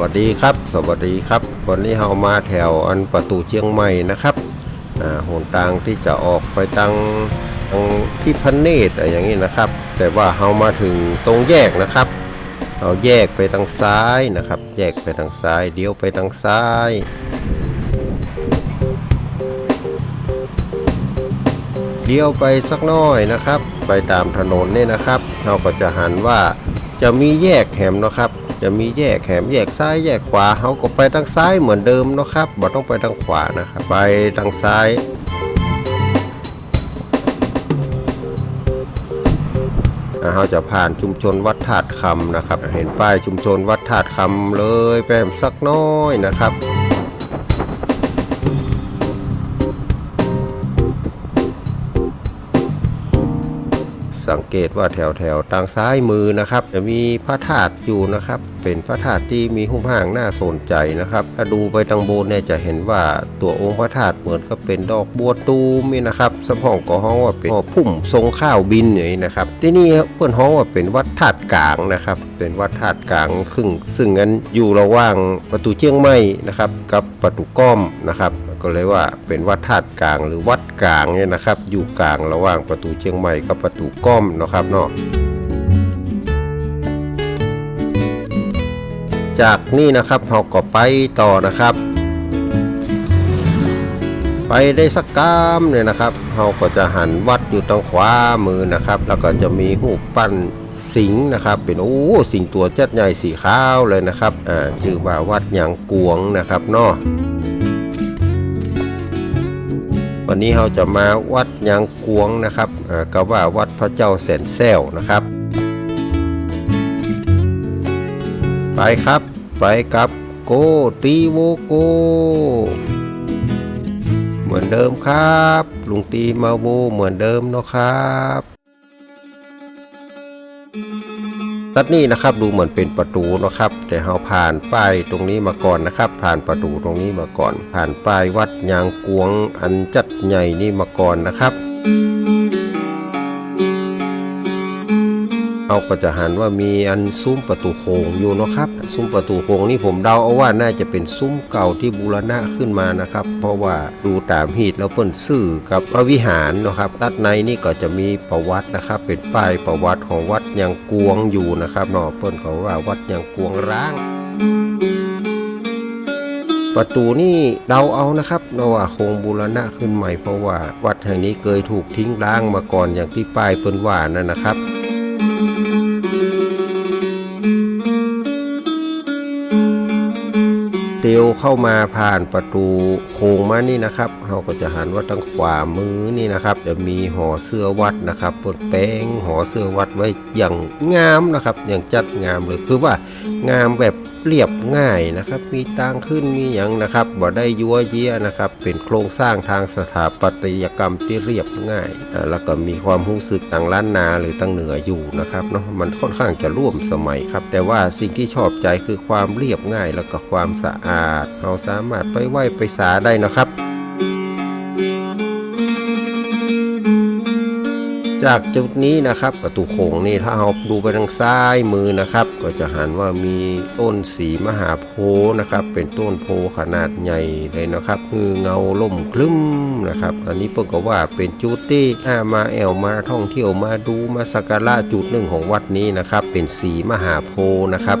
วัสดีครับ สวัสดีครับ วันนี้เรามาแถวอันประตูเชียงใหม่นะครับหนทางที่จะออกไปทางทางที่พันเนตรอะไรอย่างนี้นะครับ แต่ว่าเรามาถึงตรงแยกนะครับเราแยกไปทางซ้ายนะครับ แยกไปทางซ้ายเดี๋ยวไปทางซ้ายเลี้ยวไปสักน้อยนะครับ ไปตามถนนเนี่นะครับเราก็จะหันว่าจะมีแยกแหมนะครับ จะมีแยกแขมแยกซ้ายแยกขวาเขาก็ไปทางซ้ายเหมือนเดิมนะครับบ่ต้องไปทางขวานะครับไปทางซ้ายเราจะผ่านชุมชนวัดถาดคำนะครับ เห็นป้ายชุมชนวัดถาดคำเลยแปมสักน้อยนะครับ สังเกตว่าแถวแถวทางซ้ายมือนะครับ จะมีพระธาตุอยู่นะครับเป็นพระธาตุที่มีหุ้มห่างน่าสนใจนะครับ ถ้าดูไปทางบนเนี่ยจะเห็นว่าตัวองค์พระธาตุเหมือนกับเป็นดอกบัวตูมนี่นะครับสมห้องก็ห้องว่าเป็นพุ่มทรงข้าวบินอย่างนี้นะครับ ที่นี่เพื่อนห้องว่าเป็นวัดธาตุกลางนะครับ เป็นวัดธาตุกลางครึ่งซึ่งงั้นอยู่ระหว่างประตูเชียงใหม่นะครับกับประตูก้อมนะครับก็เลยว่าเป็นวัดธาตุกลางหรือวัดกลางเนี่ยนะครับ อยู่กลางระหว่างประตูเชียงใหม่กับประตูก้อมนะครับเนาะ จากนี่นะครับเราก็ไปต่อนะครับ ไปได้สักกามเนี่ยนะครับเราก็จะหันวัดอยู่ทางขวามือนะครับ แล้วก็จะมีหูปั้นสิงนะครับ เป็นโอ้สิงตัวจัดใหญ่สีขาวเลยนะครับอ่าชื่อว่าวัดหยางกวงนะครับเนาะวันนี้เราจะมาวัดยางกวงนะครับอ่าก็ว่าวัดพระเจ้าแสนแซวนะครับ ไปครับ ไปกับโกตีโวโก เหมือนเดิมครับ ลุงตีมาโวเหมือนเดิมเนาะครับตัดนี้นะครับดูเหมือนเป็นประตูนะครับ แต่เราผ่านป้ายตรงนี้มาก่อนนะครับ ผ่านประตูตรงนี้มาก่อน ผ่านป้ายวัดยางกวงอันจัดใหญ่นี่มาก่อนนะครับ เราก็จะหันว่ามีอันซุ้มประตูโคงอยู่นะครับ ซุ้มประตูโคงนี่ผมเดาเอาว่าน่าจะเป็นซุ้มเก่าที่บูรณะขึ้นมานะครับ เพราะว่าดูตามหีดแล้วเปิ้นซื่อกับพระวิหารนะครับด้านในนี่ก็จะมีประวัตินะครับ เป็นป้ายประวัติของวัดยางกวงอยู่นะครับเนาะเปิ้นเขาว่าวัดยางกวงร้างประตูนี่เดาเอานะครับเนาว่าคงบูรณะขึ้นใหม่เพราะว่าวัดแห่งนี้เคยถูกทิ้งร้างมาก่อนอย่างที่ป้ายเปิ้นว่านั่นนะครับ เตียวเข้ามาผ่านประตูโค้งมานี่นะครับเราก็จะหันว่าทางขวามือนี่นะครับ จะมีหอเสื้อวัดนะครับปนแป้งหอเสื้อวัดไว้อย่างงามนะครับ อย่างจัดงามเลยคือว่า งามแบบเรียบง่ายนะครับ มีตางขึ้นมีอย่างนะครับบ่ได้ยัวเยียนะครับ เป็นโครงสร้างทางสถาปัตยกรรมที่เรียบง่าย แล้วก็มีความรู้สึกต่างล้านนาหรือต่างเหนืออยู่นะครับเนาะมันค่อนข้างจะร่วมสมัยครับ แต่ว่าสิ่งที่ชอบใจคือความเรียบง่ายแล้วก็ความสะอาดเราสามารถไปไหว้ไปสาได้นะครับ จากจุดนี้นะครับประตูโขงนี่ถ้าเราดูไปทางซ้ายมือนะครับ ก็จะหันว่ามีต้นสีมหาโพธิ์นะครับ เป็นต้นโพขนาดใหญ่เลยนะครับคือเงาล่มคลึ้มนะครับ อันนี้เพิ่งก็ว่าเป็นจุดที่ถ้ามาแอวมาท่องเที่ยวมาดูมาสักการะจุดหนึ่งของวัดนี้นะครับ เป็นสีมหาโพธิ์นะครับ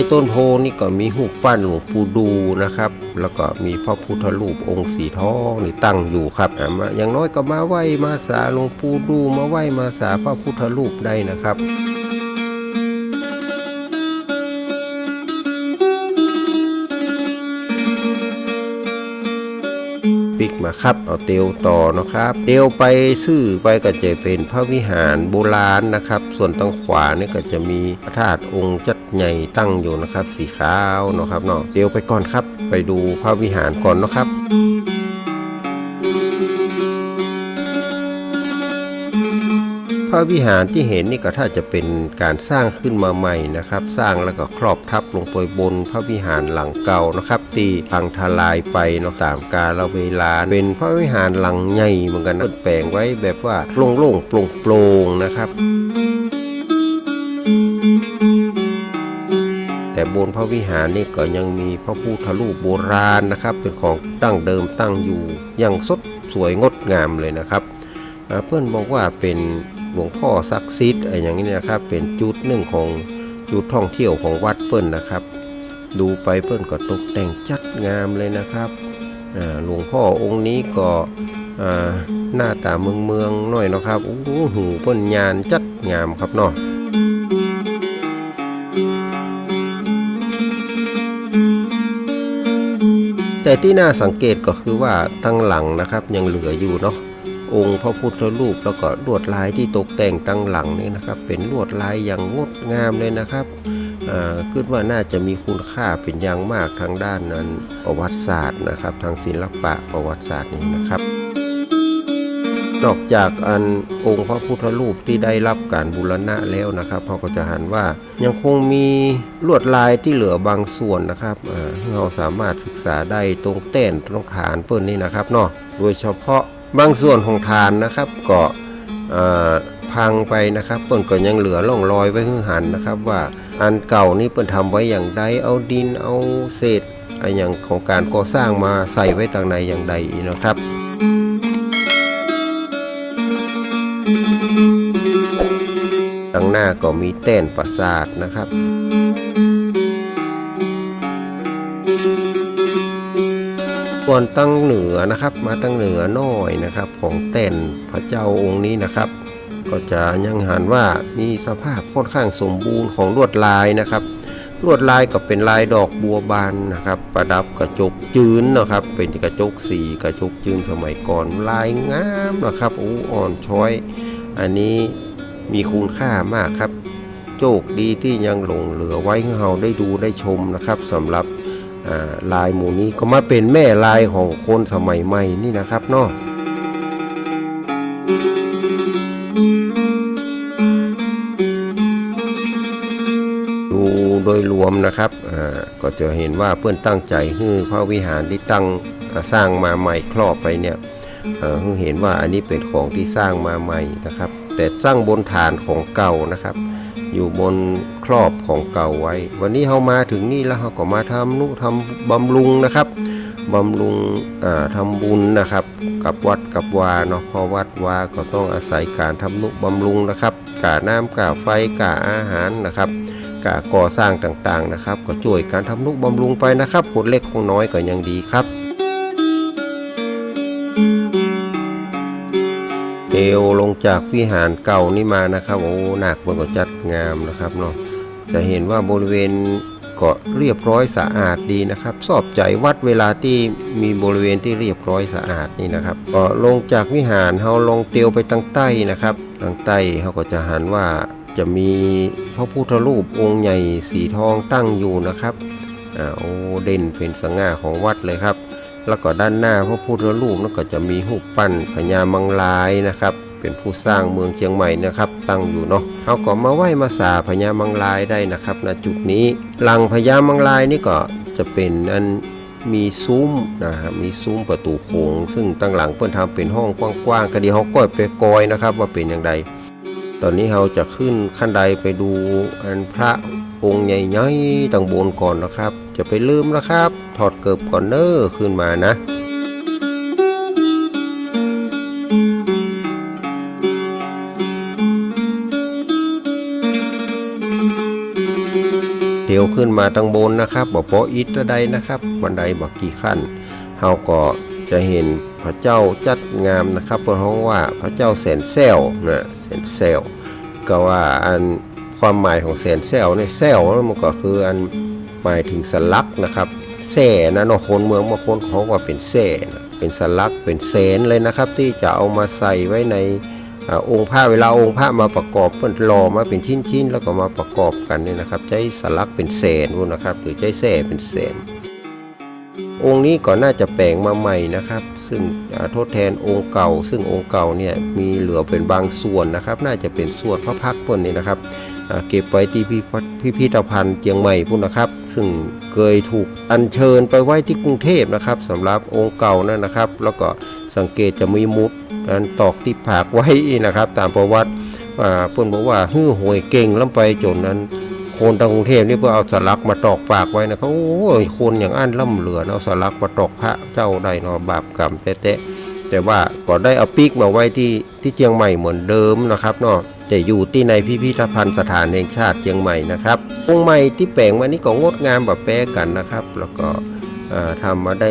ต้ต้นโพนี่ก็มีหูปปั้นหลวงปู่ดูนะครับ แล้วก็มีพระพุทธรูปองค์สีทองนี่ตั้งอยู่ครับอ่ามาอย่างน้อยก็มาไหว้มาสาหลวงปู่ดูมาไหว้มาสาพระพุทธรูปได้นะครับ ปิกมาครับ เอาเตียวต่อนะครับเตียวไปซื่อไปก็จะเป็นพระวิหารโบราณนะครับ ส่วนทางขวานี่ก็จะมีพระธาตุองค์จัดใหญ่ตั้งอยู่นะครับ สีขาวนะครับเนาะเตียวไปก่อนครับ ไปดูพระวิหารก่อนนะครับ พระวิหารที่เห็นนี่ก็ถ้าจะเป็นการสร้างขึ้นมาใหม่นะครับ สร้างแล้วก็ครอบทับลงไปบนพระวิหารหลังเก่านะครับตีพังทลายไปเนาะตามกาลเวลา เป็นพระวิหารหลังใหญ่เหมือนกันนะแปลงไว้แบบว่าโล่งๆโปร่งๆนะครับแต่บนพระวิหารนี่ก็ยังมีพระพุทธรูปโบราณนะครับ เป็นของตั้งเดิมตั้งอยู่อย่างสดสวยงดงามเลยนะครับ เพื่อนบอกว่าเป็น หลวงพ่อศักดิ์สิทธิ์อะไรอย่างนี้นะครับ เป็นจุดหนึ่งของจุดท่องเที่ยวของวัดเปิ้นนะครับ ดูไปเปิ้นก็ตกแต่งจัดงามเลยนะครับหลวงพ่อองค์นี้ก็หน้าตาเมืองเมืองหน่อยนะครับโอ้โหเปิ้นยานจัดงามครับเนาะแต่ที่น่าสังเกตก็คือว่าตั้งหลังนะครับยังเหลืออยู่เนาะ องค์พระพุทธรูปแล้วก็ลวดลายที่ตกแต่งตั้งหลังนี่นะครับ เป็นลวดลายอย่างงดงามเลยนะครับคิดว่าน่าจะมีคุณค่าเป็นอย่างมากทางด้านนั้นประวัติศาสตร์นะครับ ทางศิลปะประวัติศาสตร์นี่นะครับนอกจากอันองค์พระพุทธรูปที่ได้รับการบูรณะแล้วนะครับเราก็จะหันว่ายังคงมีลวดลายที่เหลือบางส่วนนะครับเอ่อเราสามารถศึกษาได้ตรงเต้นตรงฐานเปิ้นนี่นะครับเนาะโดยเฉพาะ บางส่วนของฐานนะครับก็พังไปนะครับเปิ้นก็ยังเหลือร่องรอยไว้ข้างหันนะครับ ว่าอันเก่านี่เปิ้นทำไว้อย่างใดเอาดินเอาเศษอะไรอย่างของการก่อสร้างมาใส่ไว้ต่างในอย่างใดนะครับดังหน้าก็มีแต้นประสาทนะครับ ส่วนตั้งเหนือนะครับ มาตั้งเหนือน้อยนะครับ ของแต้นพระเจ้าองค์นี้นะครับ ก็จะยังหันว่ามีสภาพค่อนข้างสมบูรณ์ของลวดลายนะครับ ลวดลายก็เป็นลายดอกบัวบานนะครับ ประดับกระจกจืนนะครับ เป็นกระจกสีกระจกจืนสมัยก่อนลายงามนะครับโอ้อ่อนช้อย อันนี้มีคุณค่ามากครับโชคดีที่ยังหลงเหลือไว้ให้เราได้ดูได้ชมนะครับสำหรับ ลายหมู่นี้ก็มาเป็นแม่ลายของคนสมัยใหม่นี่นะครับเนาะดูโดยรวมนะครับก็จะเห็นว่าเพื่อนตั้งใจให้พระวิหารที่ตั้งสร้างมาใหม่ครอบไปเนี่ยเห็นว่าอันนี้เป็นของที่สร้างมาใหม่นะครับ แต่สร้างบนฐานของเก่านะครับ อยู่บนครอบของเก่าไว้ วันนี้เรามาถึงนี่แล้วเราก็มาทำนุทำบำรุงนะครับบำรุงอ่าทำบุญนะครับ กับวัดกับวาเนาะเพอวัดวาก็ต้องอาศัยการทำนุบำรุงนะครับกาน้ำกาไฟกาอาหารนะครับกาก่อสร้างต่างๆนะครับ ก็ช่วยการทำนุบำรุงไปนะครับคนเล็กคนน้อยก็ยังดีครับ อวลงจากวิหารเก่านี่มานะครับ โอ้หนักมันก็จัดงามนะครับเนาะจะเห็นว่าบริเวณก็เรียบร้อยสะอาดดีนะครับสอบใจวัดเวลาที่มีบริเวณที่เรียบร้อยสะอาดนี่นะครับก็ลงจากวิหารเฮาลงเตียวไปทางใต้นะครับทางใต้เขาก็จะหันว่าจะมีพระพุทธรูปองค์ใหญ่สีทองตั้งอยู่นะครับอ่าโอ้เด่นเป็นสง่าของวัดเลยครับ แล้วก็ด้านหน้าพระพุทธรูปนั่นก็จะมีรูปปั้นพญามังลายนะครับ เป็นผู้สร้างเมืองเชียงใหม่นะครับ ตั้งอยู่เนาะเอาก็มาไหว้มาสาพญามังลายได้นะครับณจุดนี้หลังพญามังลายนี่ก็จะเป็นอันมีซุ้มนะครับมีซุ้มประตูโค้งซึ่งตั้งหลังเพื่อนทำเป็นห้องกว้างๆก็ดีเขาก้อยไปกอยนะครับ ว่าเป็นอย่างไรตอนนี้เราจะขึ้นขั้นใดไปดูอันพระองค์ใหญ่ๆตั้งบนก่อนนะครับ จะไปลืมนะครับ ถอดเกิบก่อนเนอร์ขึ้นมานะเดี๋ยวขึ้นมาตั้งบนนะครับบอกปออิฐใดนะครับ บันไดบอกกี่ขั้นเฮาก็จะเห็นพระเจ้าจัดงามนะครับเพราะว่าพระเจ้าแสนแซวนะแสนแซวก็ว่าอันความหมายของแสนแซวในยแซวมันก็คืออัน หมายถึงสลักนะครับแส่นะเนาะคนเมืองบางคนเขาว่าเป็นแส่นะเป็นสลักเป็นเสนเลยนะครับ ที่จะเอามาใส่ไว้ในอองค์พระเวลาองค์พระมาประกอบเพิ่นหล่อมาเป็นชิ้นๆ แล้วก็มาประกอบกันเนี่ยนะครับ ใช้สลักเป็นเศษพวกนะครับ หรือใช้แส้เป็นเศษองค์นี้ก็น่าจะแปลงมาใหม่นะครับ ซึ่งทดแทนองค์เก่า ซึ่งองค์เก่าเนี่ยมีเหลือเป็นบางส่วนนะครับ น่าจะเป็นส่วนพระพักตร์พวกนี้นะครับ เก็บไว้ที่พิพิธพิพิธภัณฑ์เจียงใหม่พุ่นนะครับ ซึ่งเคยถูกอัญเชิญไปไว้ที่กรุงเทพนะครับสำหรับองค์เก่านั่นนะครับ แล้วก็สังเกตจะมีมุดนั้นตอกที่ผากไว้นะครับ ตามประวัติอ่าเพิ่นบอกว่าฮื้อหวยเก่งล้ำไปจนนั้น คนทางกรุงเทพนี่เพื่อเอาสลักมาตอกปากไว้นะเขาโอ้ยคนอย่างอันล่ำเหลือเอาสลักมาตอกพระเจ้าได้นาะบาปกรรมแตะๆ แต่ว่าก็ได้เอาปีกมาไว้ที่ที่เชียงใหม่เหมือนเดิมนะครับเนาะจะอยู่ที่ในพิพิธภัณฑ์สถานแห่งชาติเชียงใหม่นะครับองค์ใหม่ที่แปลงมานี่ก็งดงามแบบแปรกันนะครับ แล้วก็ทำมาได้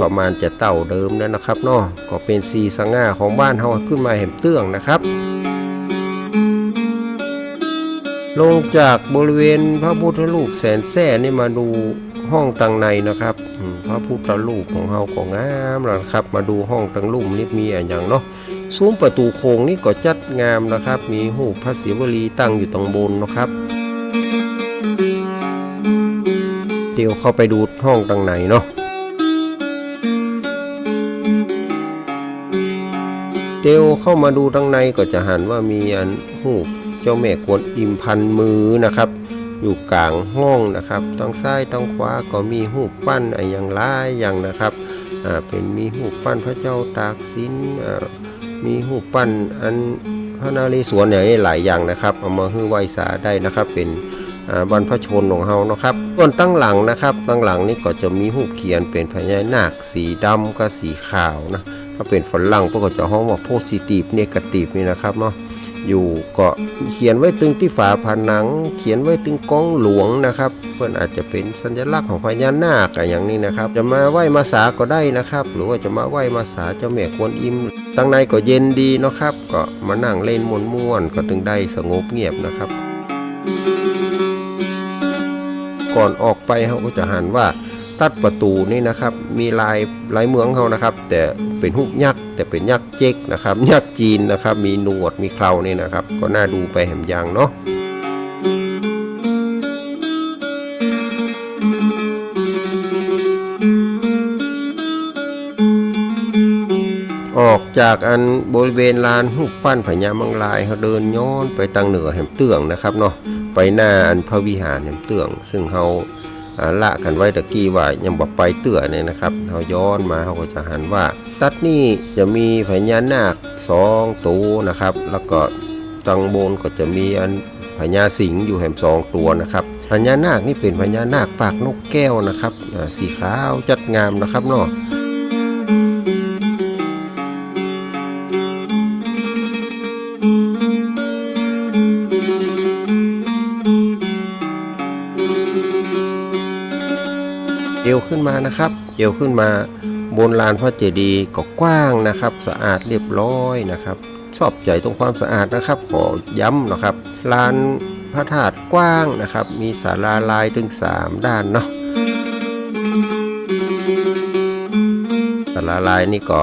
ประมาณจะเต่าเดิมแล้วนะครับเนาะก็เป็นสีสง่าของบ้านเฮาขึ้นมาแหมเตื้องนะครับลงจากบริเวณพระพุทธรูปแสนแส่นี่มาดู ห้องตังในนะครับพระพุทธรูปของเฮาก็งามแล้วนะครับ มาดูห้องตังลุ่มนี่มีอะไรอย่างเนาะซุ้มประตูโค้งนี่ก็จัดงามนะครับ มีหูพระศิวลีตั้งอยู่ตรงบนนะครับ เดี๋ยวเข้าไปดูห้องตังในเนาะเดี๋ยวเข้ามาดูตังในก็จะหันว่ามีอันหูเจ้าแม่กวนอิมพันมือนะครับ อยู่กลางห้องนะครับทางซ้ายทางขวาก็มีหูปปั้นอะไรอย่างหลายอย่างนะครับอ่าเป็นมีหูปปั้นพระเจ้าตากสินอ่ามีหูปปั้นอันพระนารีสวนอย่างนี้หลายอย่างนะครับเอามาฮื้อไหวสาได้นะครับ เป็นอ่าบรรพชนของเฮานะครับส่วนตั้งหลังนะครับ ตั้งหลังนี่ก็จะมีหูเขียนเป็นพญานาคสีดำกับสีขาวนะถ้าเป็นฝรั่งพวกก็จะห้องว่าโพสิทีฟเนกาทีฟนี่นะครับเนาะ อยู่ก็เขียนไว้ตึงที่ฝาผนัง เขียนไว้ตึงกองหลวงนะครับ เพื่อนอาจจะเป็นสัญลักษณ์ของพญานาคอะไรอย่างนี้นะครับ จะมาไหว้มาสาก็ได้นะครับ หรือว่าจะมาไหว้มาสาเจ้าแม่กวนอิมตั้งในก็เย็นดีนะครับ ก็มานั่งเล่นม่วนๆก็ถึงได้สงบเงียบนะครับก่อนออกไปเขาก็จะหันว่าตัดประตูนี่นะครับ มีลายลายเมืองเขานะครับ แต่เป็นหูปยักษ์ แต่เป็นยักษ์เจ๊กนะครับยักษ์จีนนะครับ มีหนวดมีเครานี่นะครับ ก็น่าดูไปแหมอยางเนาะออกจากอันบริเวณลานหูปปั้นพญามังลายเขาเดินย้อนไปทางเหนือแหมเตืองนะครับเนาะไปหน้าอันพระวิหารแหมเตือง ซึ่งเขาอ่าละกันไว้ตะกี้ว่ายังบอกไปเตื่อเนี่ยนะครับเขาย้อนมาเขาก็จะหันว่า ตัดนี่จะมีพญานาคสองตัวนะครับ แล้วก็ตังบนก็จะมีอันพญาสิงห์อยู่แห่มสองตัวนะครับพญานาคนี่เป็นพญานาคปากนกแก้วนะครับสีขาวจัดงามนะครับเนาะเอวขึ้นมานะครับ เอวขึ้นมา บนลานพระเจดีย์ก็กว้างนะครับ สะอาดเรียบร้อยนะครับ ชอบใจตรงความสะอาดนะครับ ขอย้ำนะครับลานพระธาตุกว้างนะครับ มีศาลาลายถึง 3 ด้านเนาะศาลาลายนี่ก็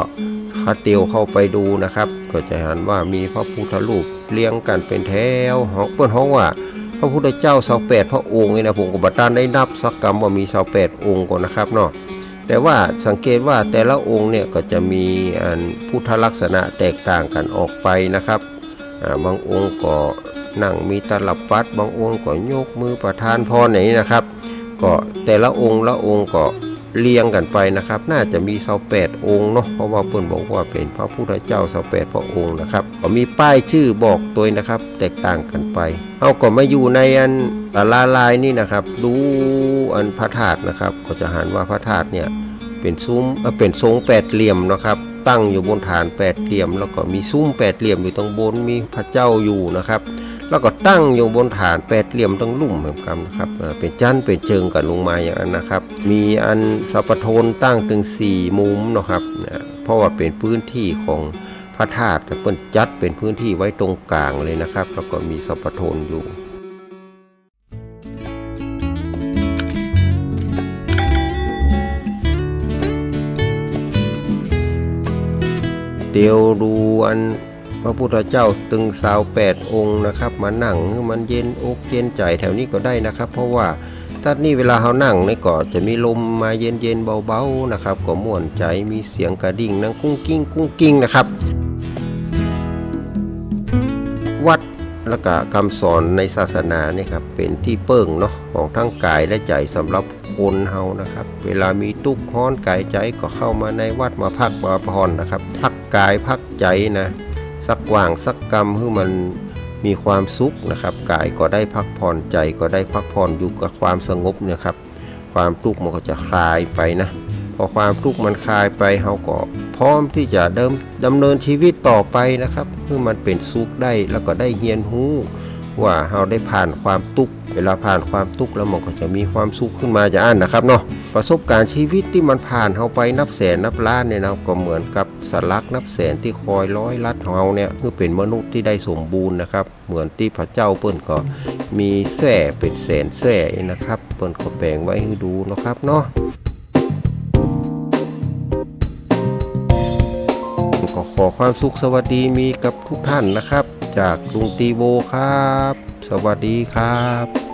ถ้าเตียวเข้าไปดูนะครับ ก็จะเห็นว่ามีพระพุทธรูปเรียงกันเป็นแถวเฮาเปิ้นเฮาว่าพระพุทธเจ้าเสาแปดพระองค์นี่นะผมก็บัตานได้นับสักกรรมว่ามีเสาแปดองค์ก่อนนะครับเนาะ แต่ว่าสังเกตว่าแต่ละองค์เนี่ยก็จะมีอันพุทธลักษณะแตกต่างกันออกไปนะครับบางองค์ก็นั่งมีตลับปัด บางองค์ก็ยกมือประทานพรไหนี้นะครับ ก็แต่ละองค์ละองค์ก็ เรียงกันไปนะครับ น่าจะมีเสาแปดองค์เนาะเพราะว่าเพิ่นบอกว่าเป็นพระพุทธเจ้าเสาแปดพระองค์นะครับก็มีป้ายชื่อบอกตัวนะครับ แตกต่างกันไป เอาก็มาอยู่ในอันตาลาลายนี่นะครับ ดูอันพระธาตุนะครับ ก็จะหันว่าพระธาตุเนี่ยเป็นซุ้มเอ่อเป็นทรงแปดเหลี่ยมนะครับตั้งอยู่บนฐานแปดเหลี่ยม แล้วก็มีซุ้มแปดเหลี่ยมอยู่ตรงบนมีพระเจ้าอยู่นะครับ แล้วก็ตั้งอยู่บนฐานแปดเหลี่ยมทั้งลุ่มเหมือนกันนะครับเป็นจันเป็นเจิงกันลงมาอย่างนั้นนะครับ มีอันสัปโทนตั้งถึงสี่มุมนะครับเนี่ยเพราะว่าเป็นพื้นที่ของพระธาตุเปิ้นจัดเป็นพื้นที่ไว้ตรงกลางเลยนะครับ แล้วก็มีสัปโทนอยู่เดี๋ยวดูอัน พระพุทธเจ้าตึงสาวแปดองค์นะครับมานั่งมันเย็นอกเย็นใจแถวนี้ก็ได้นะครับ เพราะว่าตัดนี่เวลาเฮานั่งนี่ก็จะมีลมมาเย็นๆเบาๆนะครับก็ม่วนใจมีเสียงกระดิ่งนังกุ้งกิ้งกุ้งกิ้งนะครับ วัดและก็คำสอนในศาสนาเนี่ยครับเป็นที่เปิ่งเนาะของทั้งกายและใจสำหรับคนเฮานะครับ เวลามีทุกข์ฮ้อนกายใจก็เข้ามาในวัดมาพักมาพรนะครับ พักกายพักใจนะ สักว่างสักกรรมให้มันมีความสุขนะครับกายก็ได้พักผ่อนใจก็ได้พักผ่อนอยู่กับความสงบเนะครับ ความทุกข์มันก็จะคลายไปนะพอความทุกข์มันคลายไปเฮาก็พร้อมที่จะเดิมดำเนินชีวิตต่อไปนะครับเพื่อมันเป็นสุขได้แล้วก็ได้เฮียนหู้ ว่าเฮาได้ผ่านความทุกข์เวลาผ่านความทุกข์แล้วมันก็จะมีความสุขขึ้นมาจะอ่านนะครับเนาะประสบการณ์ชีวิตที่มันผ่านเฮาไปนับแสนนับล้านเนี่ยนะก็เหมือนกับสลักนับแสนที่คอยร้อยลัดเฮาเนี่ยคือเป็นมนุษย์ที่ได้สมบูรณ์นะครับ เหมือนที่พระเจ้าเปิ้นก็มีแส่เป็นแสนแส่นะครับเปิ้นก็แปลงไว้ให้ดูนะครับเนาะก็ขอความสุขสวัสดีมีกับทุกท่านนะครับ จากลุงตีโบครับ สวัสดีครับ